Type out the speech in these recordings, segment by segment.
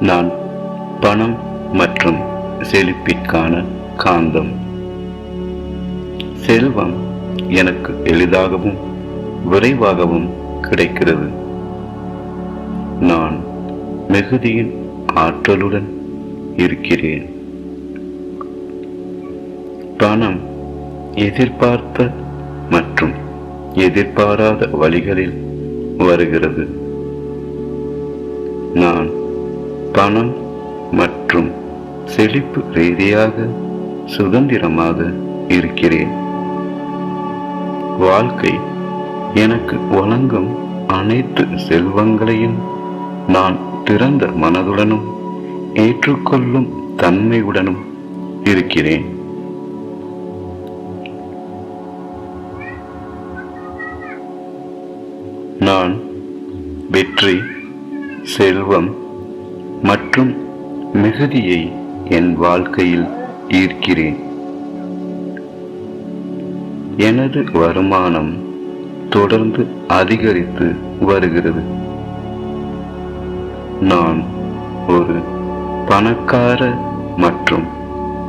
நான் பணம் மற்றும் செழிப்பிற்கான காந்தம். செல்வம் எனக்கு எளிதாகவும் விரைவாகவும் கிடைக்கிறது. நான் மிகுதியின் ஆற்றலுடன் இருக்கிறேன். பணம் எதிர்பார்த்த மற்றும் எதிர்பாராத வழிகளில் வருகிறது. பணம் மற்றும் செழிப்பு ரீதியாக சுதந்திரமாக இருக்கிறேன். வாழ்க்கை எனக்கு வழங்கும் அனைத்து செல்வங்களையும் நான் திறந்த மனதுடனும் ஏற்றுக்கொள்ளும் தன்மையுடனும் இருக்கிறேன். நான் வெற்றி செல்வம் மற்றும் மிகுதியை என் வாழ்க்கையில் ஈர்க்கிறேன். எனது வருமானம் தொடர்ந்து அதிகரித்து வருகிறது. நான் ஒரு பணக்கார மற்றும்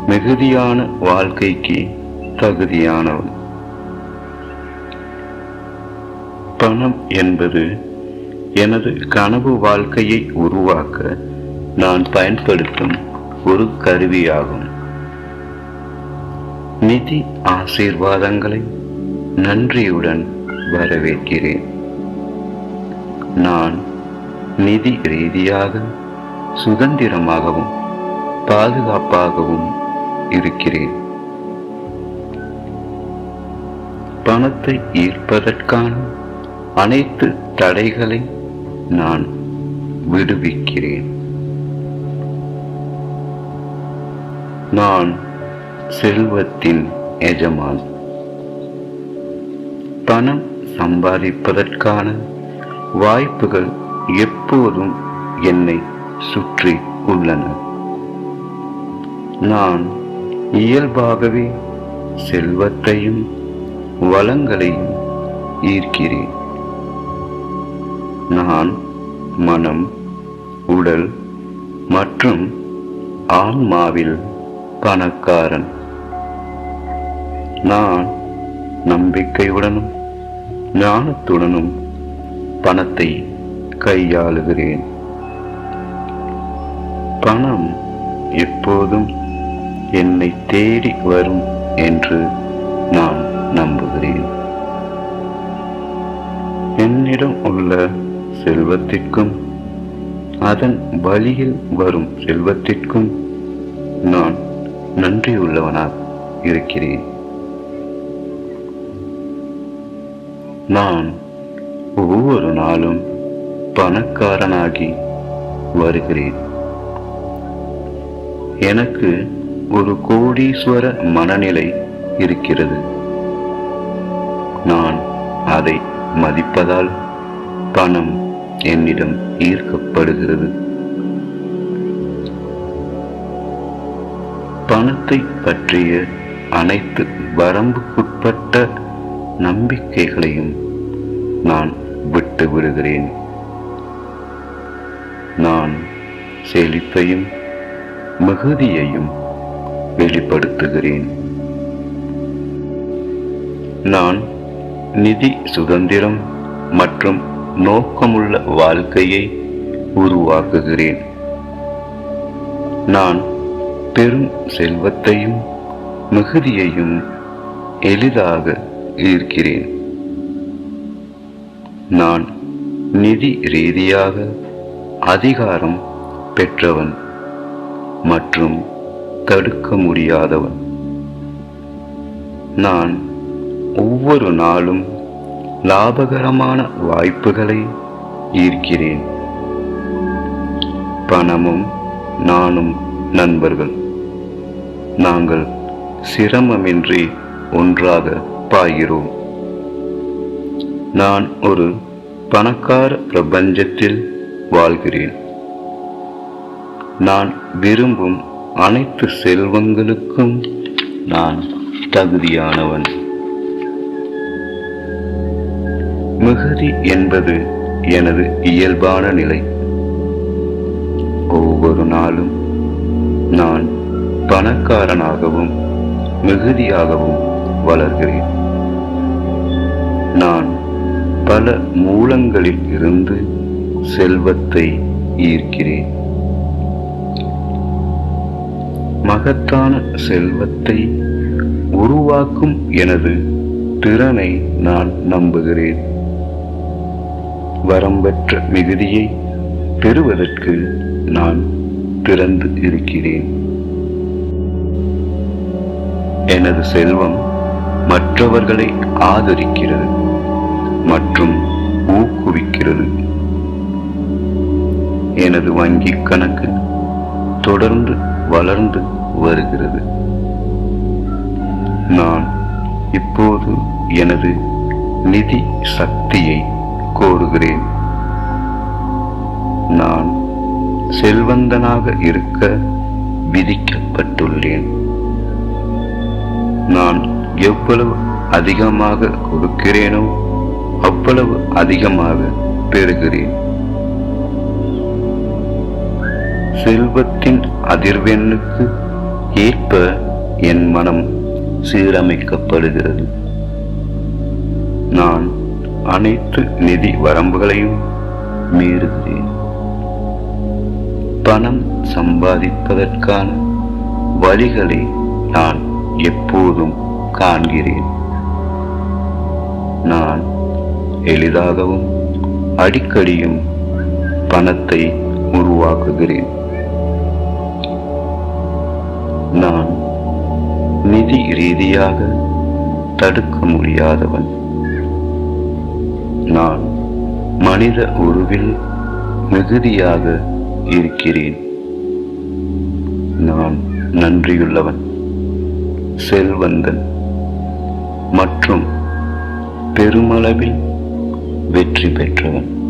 மிகுதியான வாழ்க்கைக்கு தகுதியானவன். பணம் என்பது எனது கனவு வாழ்க்கையை உருவாக்க நான் பயன்படுத்தும் ஒரு கருவியாகும். நிதி ஆசீர்வாதங்களை நன்றியுடன் வரவேற்கிறேன். நான் நிதி ரீதியாக சுதந்திரமாகவும் பாதுகாப்பாகவும் இருக்கிறேன். பணத்தை ஈர்ப்பதற்கான அனைத்து தடைகளை நான் விடுவிக்கிறேன். நான் செல்வத்தின் எஜமான். பணம் சம்பாதிப்பதற்கான வாய்ப்புகள் எப்போதும் என்னை சுற்றி உள்ளன. நான் இயல்பாகவே செல்வத்தையும் வளங்களையும் ஈர்க்கிறேன். நான் மனம் உடல் மற்றும் ஆன்மாவில் பணக்காரன் நான் நம்பிக்கையுடனும் ஞானத்துடனும் பணத்தை கையாளுகிறேன். பணம் எப்போதும் என்னை தேடி வரும் என்று நான் நம்புகிறேன். என்னிடம் உள்ள செல்வத்திற்கும் அதன் வழியில் வரும் செல்வத்திற்கும் நான் நன்றியுள்ளவனாக இருக்கிறேன். நான் ஒவ்வொரு நாளும் பணக்காரனாகி வருகிறேன். எனக்கு ஒரு கோடீஸ்வர மனநிலை இருக்கிறது. நான் அதை மதிப்பதால் பணம் என்னிடம் ஈர்க்கப்படுகிறது. பணத்தை பற்றிய அனைத்து வரம்புக்குட்பட்ட நம்பிக்கைகளையும் நான் விட்டு விடுகிறேன். நான் செழிப்பையும் மிகுதியையும் வெளிப்படுத்துகிறேன். நான் நிதி சுதந்திரம் மற்றும் நோக்கமுள்ள வாழ்க்கையை உருவாக்குகிறேன். நான் பெரும் செல்வத்தையும் மிகுதியையும் எளிதாக ஈர்க்கிறேன். நான் நிதி ரீதியாக அதிகாரம் பெற்றவன் மற்றும் தடுக்க முடியாதவன். நான் ஒவ்வொரு நாளும் லாபகரமான வாய்ப்புகளை ஈர்க்கிறேன். பணமும் நானும் நண்பர்கள். நாங்கள் சிரமமின்றி ஒன்றாக பாய்கிறோம். நான் ஒரு பணக்கார பிரபஞ்சத்தில் வாழ்கிறேன். நான் விரும்பும் அனைத்து செல்வங்களுக்கும் நான் தகுதியானவன். மிகுதி என்பது எனது இயல்பான நிலை. ஒவ்வொரு நாளும் நான் பணக்காரனாகவும் மிகுதியாகவும் வளர்கிறேன். நான் பல மூலங்களில் இருந்து செல்வத்தை ஈர்க்கிறேன். மகத்தான செல்வத்தை உருவாக்கும் எனது திறனை நான் நம்புகிறேன். வரம்பற்ற மிகுதியை பெறுவதற்கு நான் திறந்து இருக்கிறேன். எனது செல்வம் மற்றவர்களை ஆதரிக்கிறது மற்றும் ஊக்குவிக்கிறது. எனது வங்கிக் கணக்கு தொடர்ந்து வளர்ந்து வருகிறது. நான் இப்போது எனது நிதி சக்தியை கோருகிறேன். நான் செல்வந்தனாக இருக்க விதிக்கப்பட்டுள்ளேன். நான் எவ்வளவு அதிகமாக கொடுக்கிறேனோ அவ்வளவு அதிகமாக பெறுகிறேன். செல்வத்தின் அதிர்வெண்ணுக்கு ஏற்ப என் மனம் சீரமைக்கப்படுகிறது. நான் அனைத்து நிதி வரம்புகளையும் மீறுகிறேன். பணம் சம்பாதிப்பதற்கான வழிகளை நான் எப்போதும் காண்கிறேன். நான் எளிதாகவும் அடிக்கடியும் பணத்தை உருவாக்குகிறேன். நான் நிதி ரீதியாக தடுக்க முடியாதவன். நான் மனித உருவில் மிகுதியாக இருக்கிறேன். நான் நன்றியுள்ளவன். செல்வந்தன். மற்றும் பெருமளவில் வெற்றி பெற்றவன்.